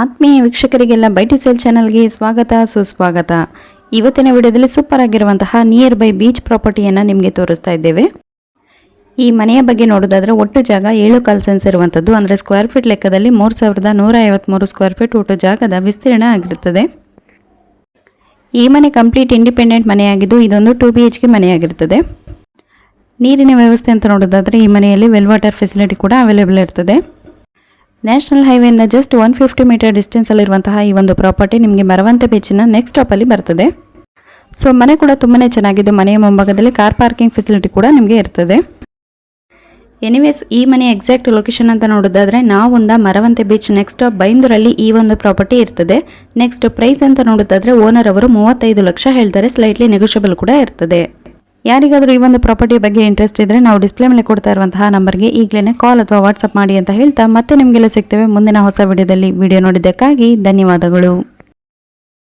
ಆತ್ಮೀಯ ವೀಕ್ಷಕರಿಗೆಲ್ಲ ಬೈಟಿ ಸೇಲ್ ಚಾನಲ್ಗೆ ಸ್ವಾಗತ, ಸುಸ್ವಾಗತ. ಇವತ್ತಿನ ವಿಡಿಯೋದಲ್ಲಿ ಸೂಪರ್ ಆಗಿರುವಂತಹ ನಿಯರ್ ಬೈ ಬೀಚ್ ಪ್ರಾಪರ್ಟಿಯನ್ನು ನಿಮಗೆ ತೋರಿಸ್ತಾ ಇದ್ದೇವೆ. ಈ ಮನೆಯ ಬಗ್ಗೆ ನೋಡೋದಾದರೆ ಒಟ್ಟು ಜಾಗ ಏಳು ಕಾಲ್ ಸೆನ್ಸ್ ಇರುವಂಥದ್ದು. ಅಂದರೆ ಸ್ಕ್ವೇರ್ ಫೀಟ್ ಲೆಕ್ಕದಲ್ಲಿ ಮೂರು ಸಾವಿರದ ನೂರ ಐವತ್ತ್ಮೂರು ಸ್ಕ್ವೇರ್ ಫೀಟ್ ಒಟ್ಟು ಜಾಗದ ವಿಸ್ತೀರ್ಣ ಆಗಿರುತ್ತದೆ. ಈ ಮನೆ ಕಂಪ್ಲೀಟ್ ಇಂಡಿಪೆಂಡೆಂಟ್ ಮನೆಯಾಗಿದ್ದು, ಇದೊಂದು ಟು ಬಿ ಎಚ್ ಕೆ ನೀರಿನ ವ್ಯವಸ್ಥೆ ಅಂತ ನೋಡೋದಾದರೆ ಈ ಮನೆಯಲ್ಲಿ ವೆಲ್ ವಾಟರ್ ಫೆಸಿಲಿಟಿ ಕೂಡ ಅವೈಲೇಬಲ್ ಇರ್ತದೆ. ನ್ಯಾಷನಲ್ ಹೈವೇಯಿಂದ ಜಸ್ಟ್ ಒನ್ ಫಿಫ್ಟಿ ಮೀಟರ್ ಡಿಸ್ಟೆನ್ಸಲ್ಲಿರುವಂತಹ ಈ ಒಂದು ಪ್ರಾಪರ್ಟಿ ನಿಮಗೆ ಮರವಂತೆ ಬೀಚಿನ ನೆಕ್ಸ್ಟ್ ಸ್ಟಾಪಲ್ಲಿ ಬರ್ತದೆ. ಸೊ ಮನೆ ಕೂಡ ತುಂಬಾ ಚೆನ್ನಾಗಿದ್ದು ಮನೆಯ ಮುಂಭಾಗದಲ್ಲಿ ಕಾರ್ ಪಾರ್ಕಿಂಗ್ ಫೆಸಿಲಿಟಿ ಕೂಡ ನಿಮಗೆ ಇರ್ತದೆ. ಎನಿವೇಸ್ ಈ ಮನೆ ಎಕ್ಸಾಕ್ಟ್ ಲೊಕೇಶನ್ ಅಂತ ನೋಡೋದಾದ್ರೆ ನಾವೊಂದ ಮರವಂತೆ ಬೀಚ್ ನೆಕ್ಸ್ಟ್ ಬೈಂದೂರಲ್ಲಿ ಈ ಒಂದು ಪ್ರಾಪರ್ಟಿ ಇರ್ತದೆ. ನೆಕ್ಸ್ಟ್ ಪ್ರೈಸ್ ಅಂತ ನೋಡೋದಾದ್ರೆ ಓನರ್ ಅವರು ಮೂವತ್ತೈದು ಲಕ್ಷ ಹೇಳ್ತಾರೆ. ಸ್ಲೈಟ್ಲಿ ನೆಗೋಷಿಯಬಲ್ ಕೂಡ ಇರ್ತದೆ. ಯಾರಿಗಾದರೂ ಈ ಒಂದು ಪ್ರಾಪರ್ಟಿ ಬಗ್ಗೆ ಇಂಟ್ರೆಸ್ಟ್ ಇದ್ದರೆ ನಾವು ಡಿಸ್ಪ್ಲೇ ಮೇಲೆ ಕೊಡ್ತಾ ಇರುವಂತಹ ನಂಬರ್ಗೆ ಈಗಲೇ ಕಾಲ್ ಅಥವಾ ವಾಟ್ಸಪ್ ಮಾಡಿ ಅಂತ ಹೇಳ್ತಾ ಮತ್ತೆ ನಿಮಗೆಲ್ಲ ಸಿಗ್ತೇವೆ ಮುಂದಿನ ಹೊಸ ವಿಡಿಯೋದಲ್ಲಿ ವಿಡಿಯೋ ನೋಡಿದ್ದಕ್ಕಾಗಿ ಧನ್ಯವಾದಗಳು.